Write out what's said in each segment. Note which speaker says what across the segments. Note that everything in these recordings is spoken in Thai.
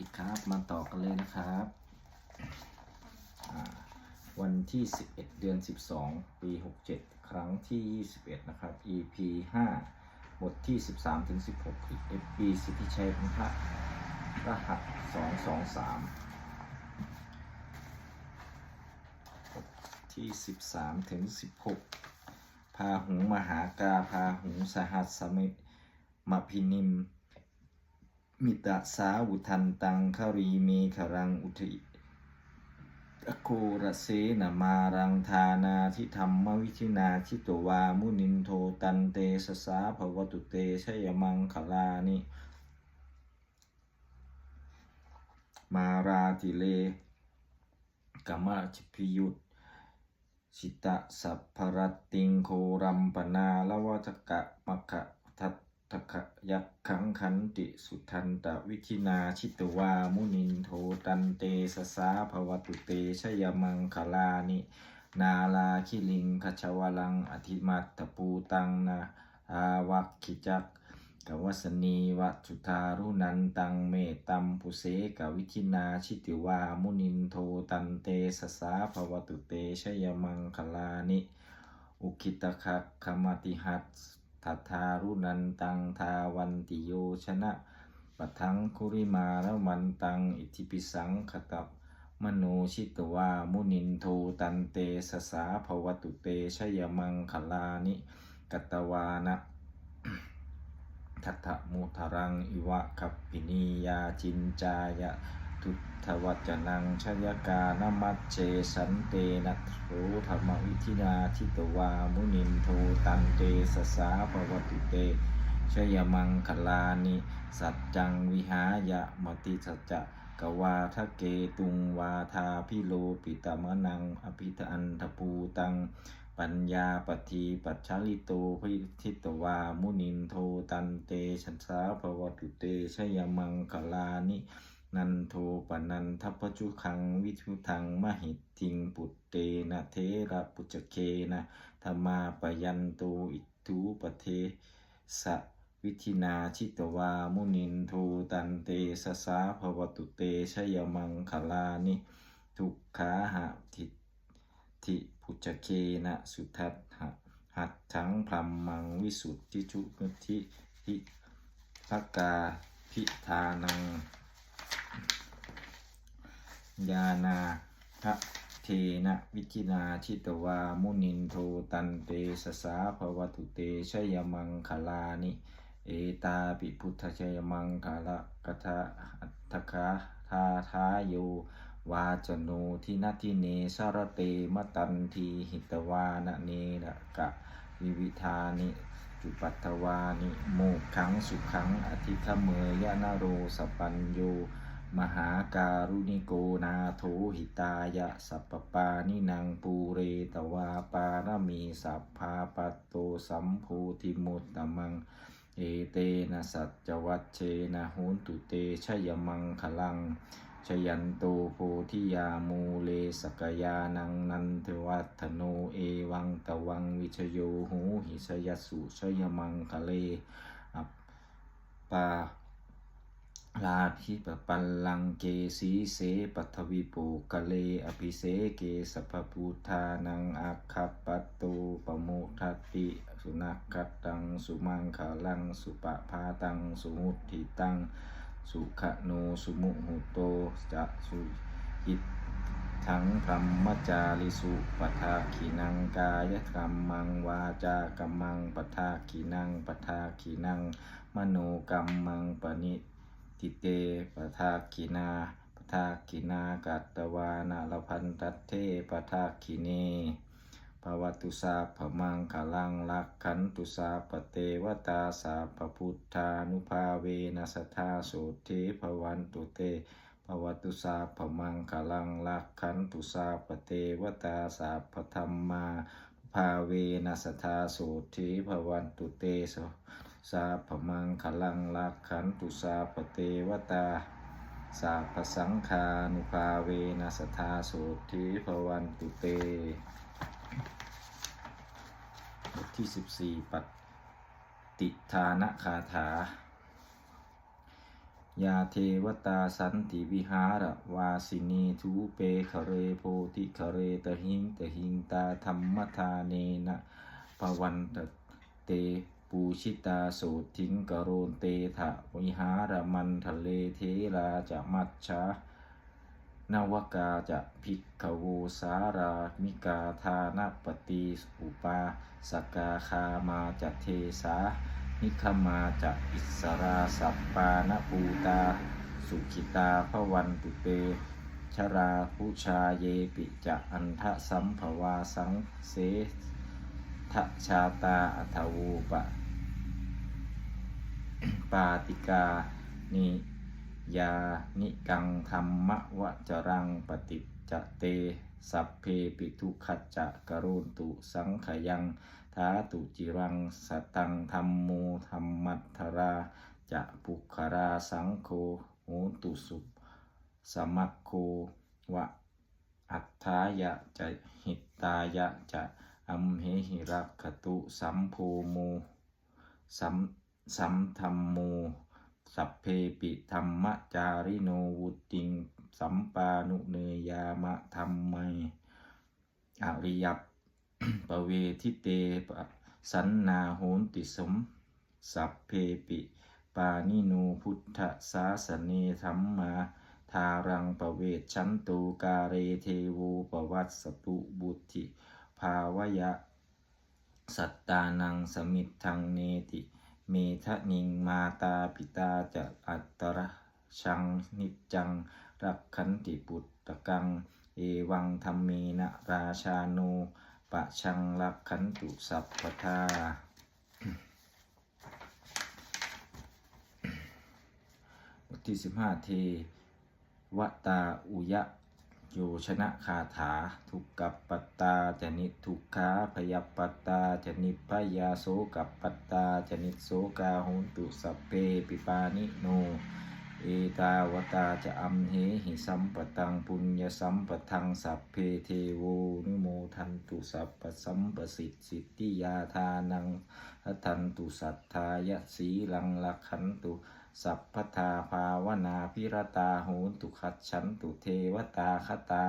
Speaker 1: ดีครับ มาต่อกันเลยนะครับ วันที่ 11 เดือน 12 ปี 67 ครั้งที่ 21 นะครับ EP 5 บทที่ 13ถึง16 FB สิทธิชัยพันธะรหัส 223บทที่ 13ถึง16 พาหุงมหากาพาหุงสหัสสมิมาพินิม มิตะสาวุทันตังคารีเมขรังอุทิอโคระเสนมารังธานาทิธรรมวิธินาทิตวามุนินโทตันเตสสาภวตุเตชยมังคลานิ มาราติเลกามจิพิยุตสิตะสัพพรตติงโครัมปนาลวัตกะมะกะทัต ตะกยักขังขันติสุทันตวิธินาชิตวา มุนินโทตันเตสสาภวตุเตชยมังคลานิ นาลาคิลิงคชวลัง อธิมัตตปูตังนาอาวัคคิจักกวัสนีวัจุธารุนันตังเมตัมปุเสกวิธินาชิติวา มุนินโทตันเตสสาภวตุเตชยมังคลานิ อุคิตคักขมติหัต ทัทารุนันตังทาวันติโยชนะปะทังคุริมาละมันตังอิทิปิสังขตับมโนชิตวามุนินโทตันเตสสาภวตุเตชยมังคลานิกตวานะทัตมุทรังอิวะคัปปินียาจินจายะ ทุทวัจนังชยกานมัจเจสันเตนะรูธรรมวิธินาทิตวามุนินโทตันเตสสาภวตุเตชยมังคลานิสัจจังวิหายะมติสัจจะกวาทะเกตุงวาทาพิโลปิตมะนัง อภิทันทภูตัง ปัญญาปทีปัจฉลิโตพิทิตวามุนินโทตันเตชันสาภวตุเตชยมังคลานิ นันโทปนันทพจุคังวิทุทังมหิตทิงปุตเตนะเทระปุจเคนะธรรมาปยันโตอิทุปเทสะวิธินาชิตวามุนินโทตันเตสสาภวตุเตชยมังคลานิทุกขาหะทิทิพุจเคนะสุทัตหะหัตถังพรมมังวิสุทธิชุนุทิทิภกาพิธานัง ยานาทะเทนะวิจินาชิตวา มุนินโทตันเตสสาภวตุเตชยมังคลานิ เอตาปิพุทธชยมังคละกทาอัตถคาทาทาโยวาจโนทินาทิเนสารเตมตันทีหิตวานะเนระกะวิวิธานิจุปัตถวานิโมกขังสุขังอธิคเมยะนาโรสปัญโย มหาการุณิโกนาโถหิตายะสัพปานินางปูเรตวาปารมีสัพพาปัตโตสัมภูติมุตตมัง เอเตนะสัจวัชเชนะโหนตุเตชยมังคลังชยันโตโพธิยามูเลสกยานังนันทวัฒโนเอวังตวังวิชโยโหหิสยสุชยมังคะเลอัปปา ลาภิปปัลลังเกสีเสปัทวิปูกะเลอภิเสเกสัพพุทธานังอัคคปัตโตปโมทัตติสุนักขัตตังสุมังคาลังสุปะพาตังสุมุตติตังสุขโนสุมุหุโตจะสุหิตทั้งพรหมจาริสุปทาขีนังกายกรรมังวาจากรรมังปทาขีนังปทาขีนัง มโนกรรมังปณิ ติเตปะทากินาปะทากินากัตตวานาลพันตัตเทปะทากิเนภวตุสาพมังคลังลักขันตุสาปเตวตาสาพพุทธานุภาเวนัสธาโสเทภวันตุเตภวตุสาพมังคลังลักขันตุสาปเตวตาสาพธรรมาภาเวนัสธาโสเทภวันตุเตส สาพมังคลังลักขันตุสาปเตวตา สาพสังคานุภาเวนัสธาโสธิภวันตุเตบทที่ 14 ปัตติทานะคาถายาเทวตาสันติวิหารวาสินีทูเปคเรโพธิคเรตหิงตหิงตาธรรมทาเนนะปวันตเต ปูชิตาโสทิงกโรนเตถะวิหารมันทะเลเทราจะมัจฉานวกาจะภิกขโวสารามิกาทานปฏิอุปาสกาคามาจะเทสานิคมาจะอิสราสัปปานปูตา สุขิตาพวันตุเต ชราผู้ชาเยปิจะอันทะสัมภวาสังเสทชาตาอัทวูปะ ปาติกานิยานิกังธรรมวจรังปฏิจเต สัพเพปิทุขัจจะกรุณตุสังขยังทาตุจิรังสตังธรรมโมธรรมัทราจะปุคาราสังโฆโหตุสุสมัคโควะอัฏฐายะจะหิตตายะจะอัมเหหิรักขตุสัมโพโมสัม สัมธรรมโม สัพเพปิธรรมจาริโนวุติง สัมปานุเนยามะธรรมไมอริยัปปเวทิเตปสันนาโหนติสม สัพเพปิ ปานิโนพุทธสาสเนธรรมมาทารังประเวชชันตูกาเรเทโวปวัตสตุบุติภาวยะ สัตตานังสมิทธังเนติ เมทะนิงมาตาปิตาจะอัตระชังนิจจัง รักขันติปุตตะกัง เอวังธรรมเมนะราชาโนปะชังรักขันตุสัพพทาที่สิบห้าเทวตาอุยะ โยชนะคาถา ทุกกับปัตตาจนิทุกขาพยาปัตตาจนิพยาโสกับปัตตาจนิโสกาหุนตุสัพเพปิปานิโนเอตาวตาจะอัมเหหิสัมปตังปุญญสัมปทังสัพเพเทโวนิโมทันตุสัพปสัมปสิทธิสิทธิยาทานังทันตุสัทธายะสีลังลักขันตุ สัพพทาภาวนาพิรตาโหนตุขัดฉันตุเทวตาคตา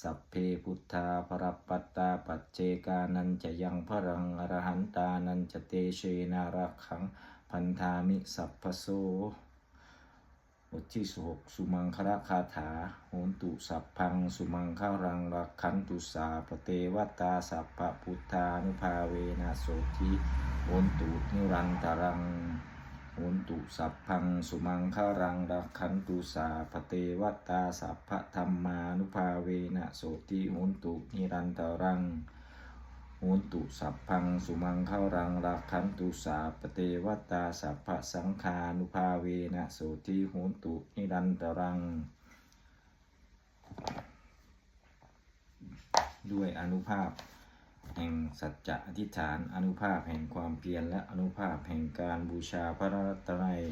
Speaker 1: สัพเพพุทธาปรปตตาปัจเจกานันจะยังพรังอรหันตานันจะเตเชนารักขังพันธามิสัพพโสบทที่หกสุมังคละคาถาโหนตุสัพพัง สุมังคารังรักขันตุสาปเตวตาสัพพพุทธานุภาเวนะโสทิโหนตุนิรันตรัง หนตุสัพพังสุมังคารังรักขันตุสาปเตวัตาสัพพะธรรมานุภาเวนะโสทิโหนตุนิรันตรังโหนตุสัพพังสุมังเขารังรักขันตุสาปเตวัตาสัพพะสังคานุภาเวนะโสทิโหนตุนิรันตรัง ด้วยอนุภาพ แห่งสัจจะอธิษฐาน อนุภาพแห่งความเพียรและอนุภาพแห่งการบูชาพระรัตนัย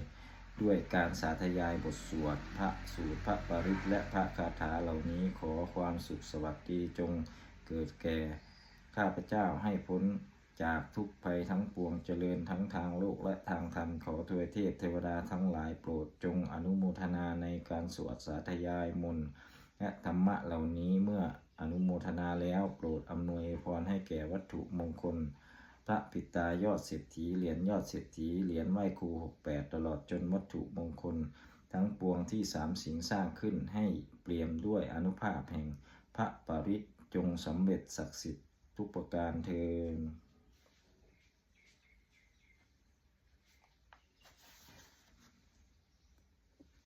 Speaker 1: ด้วยการสาธยายบทสวด พระสูตรพระปริตและพระคาถาเหล่านี้ขอความสุขสวัสดีจงเกิดแก่ข้าพเจ้าให้พ้นจากทุกภัยทั้งปวงเจริญทั้งทางโลกและทางธรรมขอทวยเทพเทวดาทั้งหลายโปรดจงอนุโมทนาในการสวดสาธยายมนต์ และธรรมะเหล่านี้เมื่ออนุโมทนาแล้วโปรดอำนวยพรให้แก่วัตถุมงคล พระปิตายอดเศรษฐีเหรียญยอดเศรษฐีเหรียญไหว้ครูหกแปดตลอดจนวัตถุมงคล ทั้งปวงที่สามสิงสร้างขึ้นให้เปลี่ยมด้วยอนุภาพแห่งพระปริจงสำเร็จศักดิ์สิทธิ์ทุกประการเทิน